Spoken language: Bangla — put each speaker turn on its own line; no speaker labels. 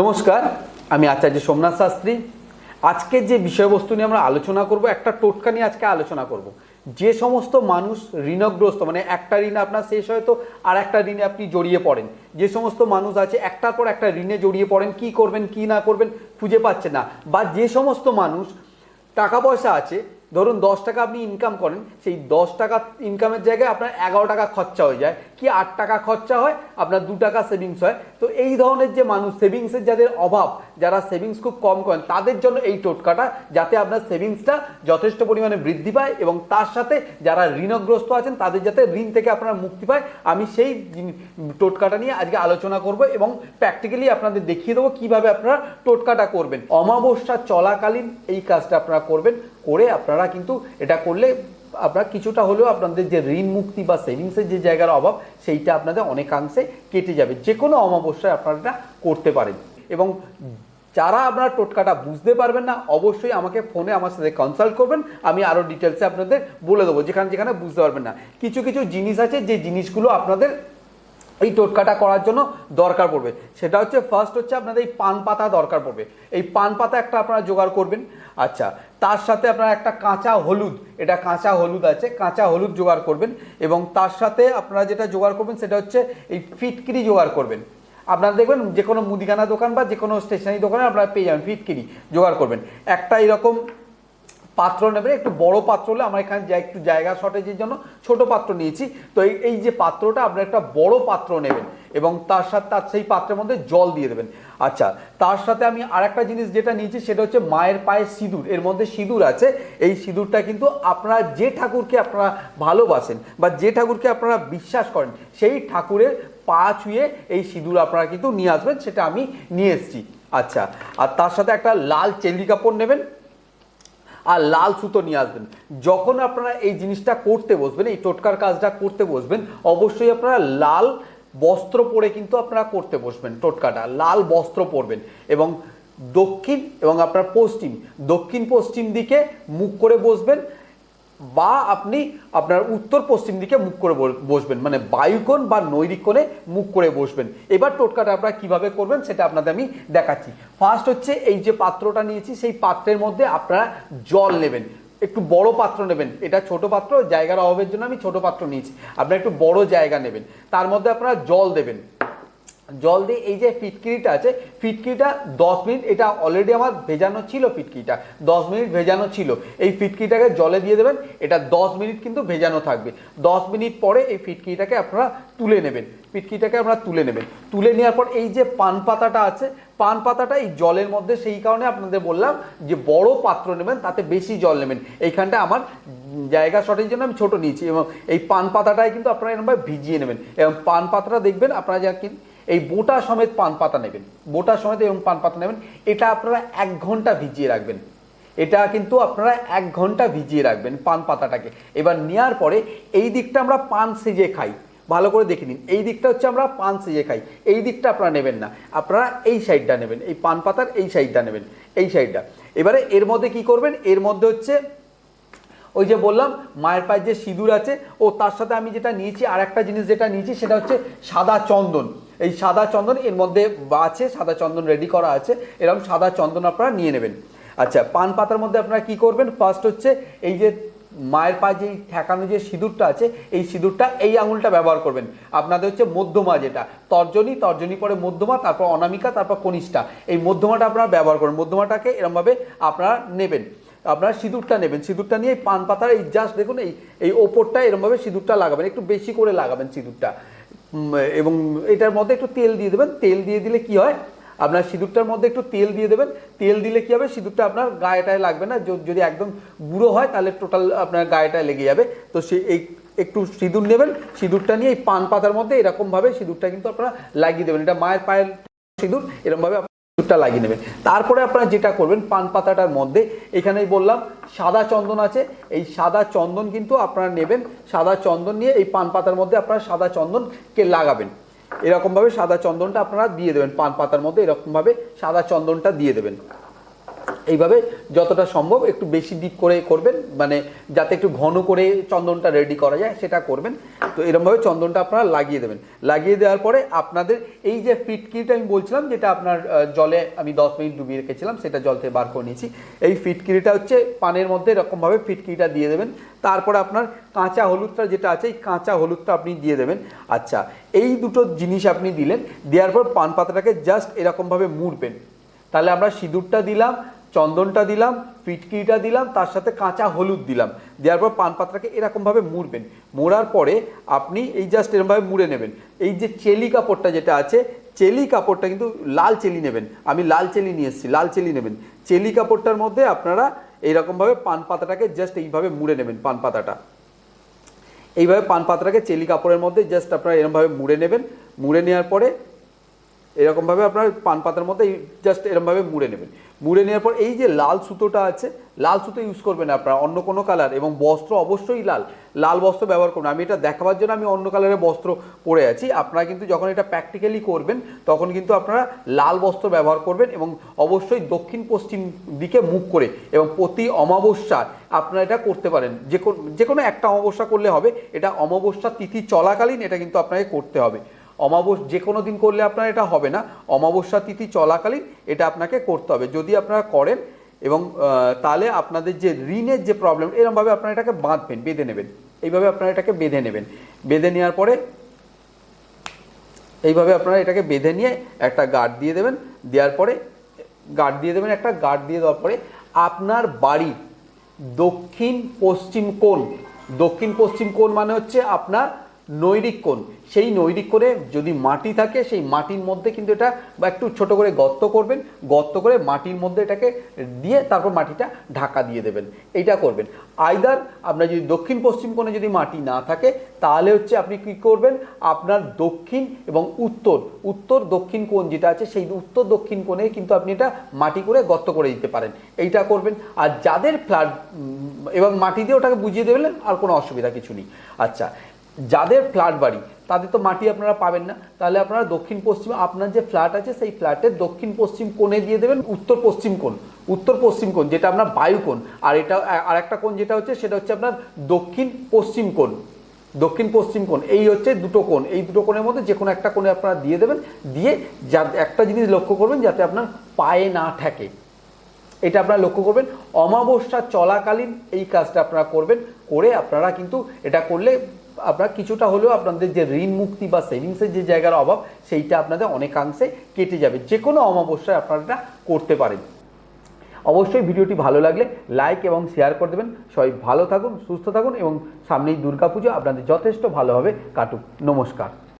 নমস্কার, আমি আচার্য সোমনাথ শাস্ত্রী। আজকে যে বিষয়বস্তু নিয়ে আমরা আলোচনা করব, একটা টোটকা নিয়ে আজকে আলোচনা করব। যে সমস্ত মানুষ ঋণগ্রস্ত মানে একটা ঋণ আপনার শেষ হয়তো আর একটা ঋণে আপনি জড়িয়ে পড়েন। যে সমস্ত মানুষ আছে, একটার পর একটা ঋণে জড়িয়ে পড়েন, কি করবেন, কি না করবেন, খুঁজে পাচ্ছে না। বা যে সমস্ত মানুষ টাকা পয়সা আছে, ধরুন দশ টাকা আপনি ইনকাম করেন, সেই দশ টাকা ইনকামের জায়গায় আপনার এগারো টাকা খরচা হয়ে যায়। কি আট টাকা খরচা হয়, আপনার দু টাকা সেভিংস হয়। তো এই ধরনের যে মানুষ সেভিংসের যাদের অভাব, যারা সেভিংস খুব কম করেন, তাদের জন্য এই টোটকাটা, যাতে আপনার সেভিংসটা যথেষ্ট পরিমাণে বৃদ্ধি পায় এবং তার সাথে যারা ঋণগ্রস্ত আছেন, তাদের যাতে ঋণ থেকে আপনারা মুক্তি পায়। আমি সেই টোটকাটা নিয়ে আজকে আলোচনা করব এবং প্র্যাকটিক্যালি আপনাদের দেখিয়ে দেবো কীভাবে আপনারা টোটকাটা করবেন। অমাবস্যা চলাকালীন এই কাজটা আপনারা করবেন। করে আপনারা কিন্তু এটা করলে আপনার কিছুটা হলেও আপনাদের যে ঋণ মুক্তি বা সেভিংসের যে জায়গার অভাব, সেইটা আপনাদের অনেকাংশে কেটে যাবে। যে কোনো অমাবস্যায় আপনারা করতে পারেন। এবং যারা আপনারা টোটকাটা বুঝতে পারবেন না, অবশ্যই আমাকে ফোনে আমার সাথে কনসাল্ট করবেন। আমি আরও ডিটেলসে আপনাদের বলে দেবো, যেখানে যেখানে বুঝতে পারবেন না। কিছু কিছু জিনিস আছে, যে জিনিসগুলো আপনাদের এই টোটকাটা করার জন্য দরকার পড়বে। সেটা হচ্ছে ফার্স্ট হচ্ছে আপনাদের এই পান পাতা দরকার পড়বে। এই পান পাতা একটা আপনারা জোগাড় করবেন। আচ্ছা তার সাথে আপনারা একটা কাঁচা হলুদ, এটা কাঁচা হলুদ আছে, কাঁচা হলুদ জোগাড় করবেন এবং তার সাথে আপনারা যেটা জোগাড় করবেন সেটা হচ্ছে এই ফিটকিরি জোগাড় করবেন। আপনারা দেখবেন যে কোনো মুদিখানা দোকান বা যে কোনো স্টেশনারি দোকানে আপনারা পেয়ে যাবেন ফিটকিরি জোগাড় করবেন। একটা এরকম পাত্র নেবেন। একটু বড় পাত্র হলে আমার এখানে একটু জায়গা শর্টেজের জন্য ছোট পাত্র নিয়েছি। তো এই এই যে পাত্রটা আপনার একটা বড় পাত্র নেবেন এবং তার সাথে, তার সেই পাত্রের মধ্যে জল দিয়ে দেবেন। আচ্ছা তার সাথে আমি আরেকটা জিনিস যেটা নিয়েছি, সেটা হচ্ছে মায়ের পায়ে সিঁদুর। এর মধ্যে সিঁদুর আছে। এই সিঁদুরটা কিন্তু আপনারা যে ঠাকুরকে আপনারা ভালোবাসেন বা যে ঠাকুরকে আপনারা বিশ্বাস করেন, সেই ঠাকুরের পা ছুঁয়ে এই সিঁদুর আপনারা কিন্তু নিয়ে আসবেন, সেটা আমি নিয়ে এসেছি। আচ্ছা আর তার সাথে একটা লাল চেলি কাপড় নেবেন। আর লাল সুতো নিয়ে আসবেন। যখন আপনারা এই জিনিসটা করতে বসবেন, এই টোটকার কাজটা করতে বসবেন, অবশ্যই আপনারা লাল বস্ত্র পরে কিন্তু আপনারা করতে বসবেন টোটকাটা। লাল বস্ত্র পরবেন এবং দক্ষিণ এবং আপনার পশ্চিম দক্ষিণ পশ্চিম দিকে মুখ করে বসবেন বা আপনি আপনার উত্তর পশ্চিম দিকে মুখ করে বসবেন। মানে বায়ুকোণ বা নৈরিক কোণে মুখ করে বসবেন। এবার টোটকাটা আপনারা কীভাবে করবেন সেটা আপনাদের আমি দেখাচ্ছি। ফার্স্ট হচ্ছে এই যে পাত্রটা নিয়েছি, সেই পাত্রের মধ্যে আপনারা জল নেবেন। একটু বড় পাত্র নেবেন। এটা ছোট পাত্র, জায়গার অভাবের জন্য আমি ছোট পাত্র নিয়েছি। আপনারা একটু বড় জায়গা নেবেন। তার মধ্যে আপনারা জল দেবেন। জল দিয়ে এই যে ফিটকিরিটা আছে, ফিটকিরিটা দশ মিনিট, এটা অলরেডি আমার ভেজানো ছিল ফিটকিরিটা। দশ মিনিট ভেজানো ছিল। এই ফিটকিরিটাকে জলে দিয়ে দেবেন, এটা দশ মিনিট কিন্তু ভেজানো থাকবে। দশ মিনিট পরে এই ফিটকিরিটাকে আপনারা তুলে নেবেন। ফিটকিরিটাকে আপনারা তুলে নেবেন। তুলে নেওয়ার পর এই যে পান পাতাটা আছে, পান পাতাটা এই জলের মধ্যে সেই কারণে আপনাদের বললাম যে বড় পাত্র নেবেন, তাতে বেশি জল নেবেন। এইখানটা আমার জায়গা শর্টের জন্য আমি ছোট নিয়েছি এবং এই পান পাতাটাই কিন্তু আপনারা এরকমভাবে ভিজিয়ে নেবেন। এবং পান পাতাটা দেখবেন, আপনারা যা কি এই বোটা সমেত পান পাতা নেবেন। বোটা সমেত এবং পান পাতা নেবেন। এটা আপনারা এক ঘণ্টা ভিজিয়ে রাখবেন। এটা কিন্তু আপনারা এক ঘণ্টা ভিজিয়ে রাখবেন পান পাতাটাকে। এবার নেওয়ার পরে এই দিকটা আমরা পান সেজে খাই। ভালো করে দেখে নিন। এই দিকটা হচ্ছে আমরা পান সেজে খাই। এই দিকটা আপনারা নেবেন না। আপনারা এই সাইডটা নেবেন। এই পান পাতার এই সাইডটা নেবেন। এই সাইডটা। এবারে এর মধ্যে কি করবেন? এর মধ্যে হচ্ছে ওই যে বললাম, মায়ের পায়ে যে সিঁদুর আছে, ও তার সাথে আমি যেটা নিয়েছি আর একটা জিনিস যেটা নিয়েছি, সেটা হচ্ছে সাদা চন্দন। এই সাদা চন্দন এর মধ্যে আছে, সাদা চন্দন রেডি করা আছে। এরকম সাদা চন্দন আপনারা নিয়ে নেবেন। আচ্ছা পান পাতার মধ্যে আপনারা কি করবেন? ফার্স্ট হচ্ছে এই যে মায়ের পায়ে যে ঠেকানো যে সিঁদুরটা আছে, এই সিঁদুরটা এই আঙুলটা ব্যবহার করবেন। আপনাদের হচ্ছে মধ্যমা যেটা, তর্জনী তর্জনী পরে মধ্যমা, তারপর অনামিকা, তারপর কনিষ্ঠা। এই মধ্যমাটা আপনারা ব্যবহার করবেন। মধ্যমাটাকে এরমভাবে আপনারা নেবেন। আপনারা সিঁদুরটা নেবেন। সিঁদুরটা নিয়ে পান পাতার এই জাস্ট দেখুন, এই এই ওপরটা এরমভাবে সিঁদুরটা লাগাবেন। একটু বেশি করে লাগাবেন সিঁদুরটা। এবং এটার মধ্যে একটু তেল দিয়ে দেবেন। তেল দিয়ে দিলে কি হয়? আপনার সিঁদুরটার মধ্যে একটু তেল দিয়ে দেবেন। তেল দিলে কি হবে? সিঁদুরটা আপনার গায়েটায় লাগবে না। যদি একদম গুঁড়ো হয়, তাহলে টোটাল আপনার গায়েটায় লেগে যাবে। তো সে এই একটু সিঁদুর নেবেন। সিঁদুরটা নিয়ে এই পান পাতার মধ্যে এরকমভাবে সিঁদুরটা কিন্তু আপনারা লাগিয়ে দেবেন। এটা মায়ের পায়ের সিঁদুর। এরকমভাবে সিঁদুরটা লাগিয়ে নেবেন তারপরে আপনারা যেটা করবেন, পান পাতাটার মধ্যে, এখানেই বললাম, সাদা চন্দন আছে। এই সাদা চন্দন কিন্তু আপনারা নেবেন। সাদা চন্দন নিয়ে এই পান পাতার মধ্যে আপনারা সাদা চন্দনকে লাগাবেন। এরকমভাবে সাদা চন্দনটা আপনারা দিয়ে দেবেন। পান পাতার মধ্যে এরকমভাবে সাদা চন্দনটা দিয়ে দেবেন। এইভাবে যতটা সম্ভব একটু বেশি ডিপ করে করবেন মানে যাতে একটু ঘন করে চন্দনটা রেডি করা যায়, সেটা করবেন। তো এরকমভাবে চন্দনটা আপনারা লাগিয়ে দেবেন। লাগিয়ে দেওয়ার পরে আপনাদের এই যে ফিটকিরিটা আমি বলছিলাম, যেটা আপনার জলে আমি দশ মিনিট ডুবিয়ে রেখেছিলাম, সেটা জল থেকে বার করে নিয়েছি। এই ফিটকিরিটা হচ্ছে পানের মধ্যে এরকমভাবে ফিটকিরিটা দিয়ে দেবেন। তারপরে আপনার কাঁচা হলুদটা যেটা আছে, এই কাঁচা হলুদটা আপনি দিয়ে দেবেন। আচ্ছা এই দুটো জিনিস আপনি দিলেন, দেওয়ার পর পান পাতাটাকে জাস্ট এরকমভাবে মুড়বেন। তাহলে আমরা সিঁদুরটা দিলাম চন্দনটা দিলাম ফিটকিরিটা দিলাম, তার সাথে কাঁচা হলুদ দিলাম। দেওয়ার পর পান পাতাটাকে এরকমভাবে মুড়বেন। মোড়ার পরে আপনি এই জাস্ট এরকমভাবে মুড়ে নেবেন। এই যে চেলি কাপড়টা যেটা আছে, চেলি কাপড়টা কিন্তু লাল চেলি নেবেন। আমি লাল চেলি নিয়ে এসেছি, লাল চেলি নেবেন। চেলি কাপড়টার মধ্যে আপনারা এইরকমভাবে পান পাতাটাকে জাস্ট এইভাবে মুড়ে নেবেন, পান পাতাটা। এইভাবে পান পাতাটাকে চেলি কাপড়ের মধ্যে জাস্ট আপনারা এরকমভাবে মুড়ে নেবেন। মুড়ে নেওয়ার পরে এরকমভাবে আপনার পান পাতার মধ্যে জাস্ট এরকমভাবে মুড়ে নেবেন। মুড়ে নেওয়ার পর এই যে লাল সুতোটা আছে, লাল সুতো ইউজ করবেন আপনারা, অন্য কোনো কালার এবং বস্ত্র অবশ্যই লাল। লাল বস্ত্র ব্যবহার করবেন আমি এটা দেখাবার জন্য আমি অন্য কালারের বস্ত্র পরে আছি। আপনারা কিন্তু যখন এটা প্র্যাকটিক্যালি করবেন, তখন কিন্তু আপনারা লাল বস্ত্র ব্যবহার করবেন এবং অবশ্যই দক্ষিণ পশ্চিম দিকে মুখ করে এবং প্রতি অমাবস্যায় আপনারা এটা করতে পারেন। যে কোনো একটা অমাবস্যা করলে হবে। এটা অমাবস্যা তিথি চলাকালীন এটা কিন্তু আপনাকে করতে হবে। অমাবস, যে কোনো দিন করলে আপনার এটা হবে না। অমাবস্যা তিথি চলাকালীন এটা আপনাকে করতে হবে। যদি আপনারা করেন এবং তাহলে আপনাদের যে ঋণের যে প্রবলেম এরকমভাবে আপনারা এটাকে বাঁধবেন, বেঁধে নেবেন। এইভাবে আপনারা এটাকে বেঁধে নেবেন। বেঁধে নেওয়ার পরে এইভাবে আপনারা এটাকে বেঁধে নিয়ে একটা গার্ড দিয়ে দেবেন। দেওয়ার পরে গার্ড দিয়ে দেবেন, একটা গার্ড দিয়ে দেওয়ার পরে আপনার বাড়ি দক্ষিণ পশ্চিম কোণ দক্ষিণ পশ্চিম কোণ মানে হচ্ছে আপনার নৈরিক কোণ। সেই নৈরিক কোণে যদি মাটি থাকে, সেই মাটির মধ্যে কিন্তু এটা বা একটু ছোট করে গর্ত করবেন। গর্ত করে মাটির মধ্যে এটাকে দিয়ে তারপর মাটিটা ঢাকা দিয়ে দেবেন। এইটা করবেন। আইদার আপনার যদি দক্ষিণ পশ্চিম কোণে যদি মাটি না থাকে, তাহলে হচ্ছে আপনি কি করবেন? আপনার দক্ষিণ এবং উত্তর উত্তর দক্ষিণ কোণ যেটা আছে, সেই উত্তর দক্ষিণ কোণে কিন্তু আপনি এটা মাটি করে গর্ত করে দিতে পারেন। এইটা করবেন। আর যাদের ফ্ল্যাট এবং মাটি দিয়ে ওটাকে বুঝিয়ে দেবেন, আর কোনো অসুবিধা কিছু নেই। আচ্ছা যাদের ফ্ল্যাট বাড়ি, তাদের তো মাটি আপনারা পাবেন না। তাহলে আপনারা দক্ষিণ পশ্চিমে, আপনার যে ফ্ল্যাট আছে, সেই ফ্ল্যাটের দক্ষিণ পশ্চিম কোণে দিয়ে দেবেন উত্তর পশ্চিম কোণ। উত্তর পশ্চিম কোণ, যেটা আপনার বায়ু কোণ। আর এটা, আর একটা কোণ যেটা হচ্ছে, সেটা হচ্ছে আপনার দক্ষিণ পশ্চিম কোণ। দক্ষিণ পশ্চিম কোণ, এই হচ্ছে দুটো কোণ। এই দুটো কোণের মধ্যে যে কোনো একটা কোণে আপনারা দিয়ে দেবেন, দিয়ে যা একটা জিনিস লক্ষ্য করবেন যাতে আপনার পায়ে না ঠেকে। এটা আপনারা লক্ষ্য করবেন। অমাবস্যা চলাকালীন এই কাজটা আপনারা করবেন, করে আপনারা কিন্তু এটা করলে আপনারা কিছুটা হলেও আপনাদের যে ঋণ মুক্তি বা সেভিংসের যে জায়গার অভাব, সেইটা আপনাদের অনেকাংশে কেটে যাবে। যে কোনো অমাবস্যায় আপনারা করতে পারেন। অবশ্যই ভিডিওটি ভালো লাগলে লাইক এবং শেয়ার করে দেবেন। সবাই ভালো থাকুন, সুস্থ থাকুন এবং সামনেই দুর্গাপুজো। আপনাদের যথেষ্ট ভালোভাবে কাটুক। নমস্কার।